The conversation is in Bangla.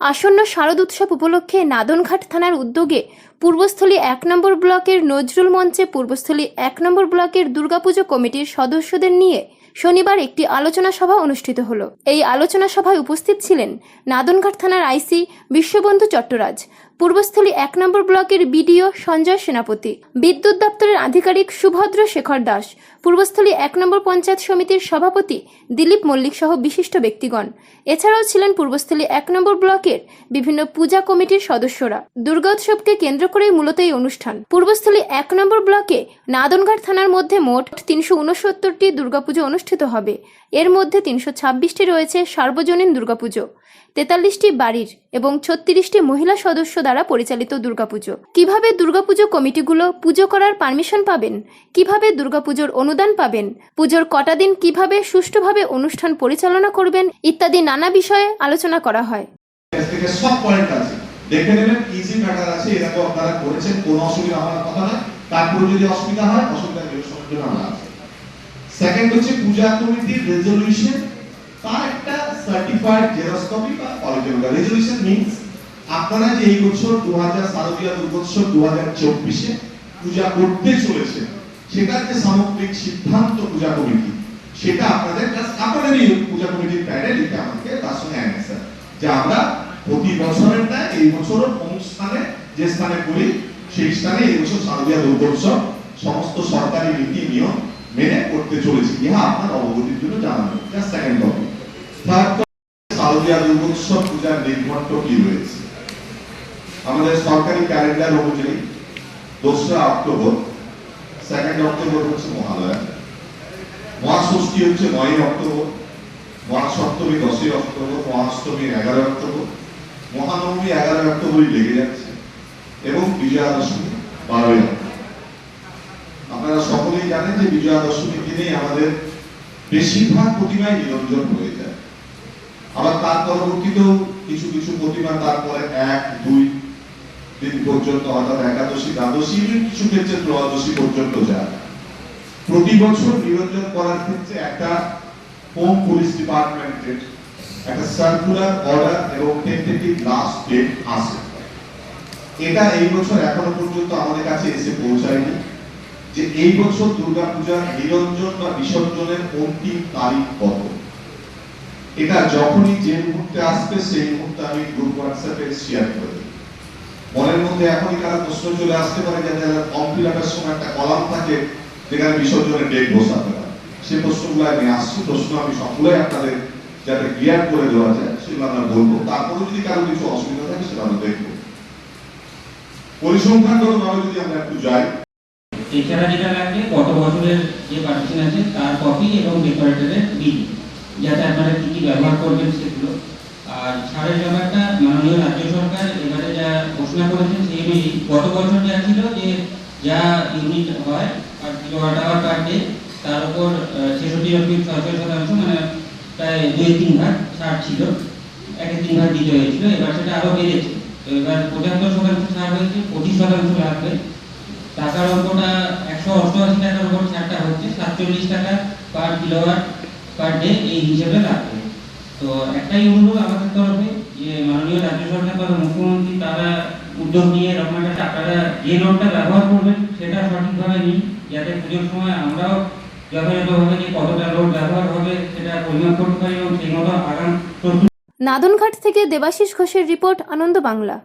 আসন্ন শারদ উৎসব উপলক্ষে নাদনঘাট থানার উদ্যোগে পূর্বস্থলী এক নম্বর ব্লকের নজরুল মঞ্চে পূর্বস্থলী এক নম্বর ব্লকের দুর্গাপুজো কমিটির সদস্যদের নিয়ে শনিবার একটি আলোচনা সভা অনুষ্ঠিত হলো। এই আলোচনা সভায় উপস্থিত ছিলেন নাদনঘাট থানার আইসি বিশ্ববন্ধু চট্টরাজ পূর্বস্থলী এক নম্বর ব্লকের বিডিও সঞ্জয় সেনাপতি। বিদ্যুৎ দপ্তরের আধিকারিক সুভদ্র শেখর দাস, পূর্বস্থলী এক নম্বর পঞ্চায়েত সমিতির সভাপতি দিলীপ মল্লিক সহ বিশিষ্ট ব্যক্তিগণ। এছাড়াও ছিলেন পূর্বস্থলী এক নম্বর ব্লকের বিভিন্ন পূজা কমিটির সদস্যরা। দুর্গোৎসবকে কেন্দ্র করেই মূলত এই অনুষ্ঠান। পূর্বস্থলী এক নম্বর ব্লকে নাদনঘাট থানার মধ্যে মোট তিনশো উনসত্তরটি দুর্গাপুজো অনুষ্ঠিত হবে। এর মধ্যে তিনশো ছাব্বিশটি রয়েছে সার্বজনীন দুর্গাপুজো। তেতাল্লিশটি বাড়ির এবং ছত্রিশটি মহিলা সদস্য দ্বারা পরিচালিত দুর্গাপুজো। কীভাবে দুর্গাপুজো কমিটিগুলো পুজো করার পারমিশন পাবেন? কীভাবে দুর্গাপুজোর অনুদান পাবেন? পুজোর কটা দিন কীভাবে সুষ্ঠুভাবে অনুষ্ঠান পরিচালনা করবেন? ইত্যাদি নানা বিষয়ে আলোচনা করা হয়। দেখে নেবেন ম্যাটার আছে আপনারা করেছেন, কোনো অসুবিধা কথা নয়। তারপরে যদি অসুবিধা হয়, অসুবিধা সেকেন্ড হচ্ছে পূজা কমিটির রেজলিউশন তার একটা সার্টিফাইড কপি বা অরিজিনাল রেজলিউশন আপনারা যে এই বছর 2000 শারদীয় দুর্গোৎসব 2024 এ পূজা করতে চলেছে সেটার যে সামগ্রিক সিদ্ধান্ত পূজা কমিটি, সেটা আপনাদের জাস্ট আপনাদেরই পূজা কমিটির প্যাডে লিখে আমাকে তার সঙ্গে অ্যান্সার যে আমরা প্রতি বছরের না এই বছর স্থানে যে স্থানে করি, সেই স্থানে এই বছর শারদীয় দুর্গোৎসব সমস্ত সরকারি নীতি, নিয়ম মেনে করতে চলেছি। ইহা আপনার অবগতির জন্য জানানো। সেকেন্ড টপিক থার্ড শারদীয় দুর্গোৎসব পূজার নির্ঘণ্ট কি রয়েছে? আমাদের সরকারি ক্যালেন্ডার অনুযায়ী দোসরা অক্টোবর সেকেন্ড অক্টোবর হচ্ছে মহালয়া, মহাষষ্ঠী হচ্ছে নয় অক্টোবর, মহাসপ্তমী দশই অক্টোবর, মহাষ্টমী এগারো অক্টোবর, মহানবমী এগারো অক্টোবরই লেগে যাচ্ছে এবং বিজয়া দশমী বারোই অক্টোবর। আপনারা সকলেই জানেন যে বিজয়া দশমীর দিনেই আমাদের বেশিরভাগ প্রতিমাই নিরঞ্জন হয়ে যায়। আবার তার পরবর্তীতেও কিছু কিছু প্রতিমা তারপরে এক, দুই দিন পর্যন্ত অর্থাৎ একাদশী, দ্বাদশী কিছু ক্ষেত্রে ত্রয়োদশী পর্যন্ত যায়। প্রতি বছর নিরঞ্জন করার ক্ষেত্রে একটা হোম পুলিশ ডিপার্টমেন্টের একটা সার্কুলার অর্ডার এবং টেন্টেটিভ লাস্ট ডেট আসে। এটা এই বছর এখনও পর্যন্ত আমাদের কাছে এসে পৌঁছায়নি যে এই বছর দুর্গাপূজার নিরঞ্জন বা বিসর্জনের অন্তিম তারিখ কত। এটা যখনই যে মুহূর্তে আসবে, সেই মুহূর্তে আমি গ্রুপ হোয়াটসঅ্যাপে শেয়ার করে মনের মধ্যে এখনই কারও প্রশ্ন চলে আসতে পারে যে যারা ফর্ম সময় একটা কলাম থাকে যেখানে বিসর্জনের ডেট বসাতে হয়। সেই প্রশ্নগুলো আমি আসছি, প্রশ্ন আমি সবগুলোই আপনাদের যাতে ক্লিয়ার করে দেওয়া যায়, সেগুলো আমরা বলব। তারপরে যদি কারও কিছু অসুবিধা থাকে, সেটা আমরা দেখব। পরিসংখ্যানগত ভাবে যদি আমরা একটু যাই। এছাড়া যেটা লাগবে গত বছরের যে পার্টিশন আছে, তার কপি এবং ডেকোরেটরের বিল, যাতে আপনারা কি কি ব্যবহার করবেন সেগুলো। আর ছাড়ের ব্যাপারটা মাননীয় রাজ্য সরকার এবারে ঘোষণা করেছেন অনুযায়ী গত বছর যা ছিল যে যা ইউনিট হয় আর কিলোওয়াট আওয়ার পার ডে তার উপর ছেষট্টি দশমিক ছয় শতাংশ মানে প্রায় দুই তিন ভাগ ছাড় ছিল, একে তিন ভাগ দিতে হয়েছিল, এবার সেটা আরও বেড়েছে। তো এবার পঁচাত্তর শতাংশ ছাড় হয়েছে, পঁচিশ শতাংশ লাগবে টাকার অঙ্কটা একশো অষ্টআশি টাকার উপর ছাড়টা হচ্ছে, সাতচল্লিশ টাকা পার কিলোওয়াট পার ডে এই হিসেবে লাগবে তো একটাই অনুরোধ আমাদের তরফে যে মাননীয় রাজ্য সরকার বা মুখ্যমন্ত্রী তারা উদ্যোগ নিয়ে এরকম একটা টাকাটা যে নোটটা ব্যবহার করবেন, সেটা সঠিকভাবে নিই যাতে পুজোর সময় আমরাও যথাযথভাবে যে কতটা নোট ব্যবহার হবে, সেটা পরিমাপ করতে পারি এবং সেই মতো আগাম নাদনঘাট থেকে দেবাশিস ঘোষের রিপোর্ট, আনন্দ বাংলা।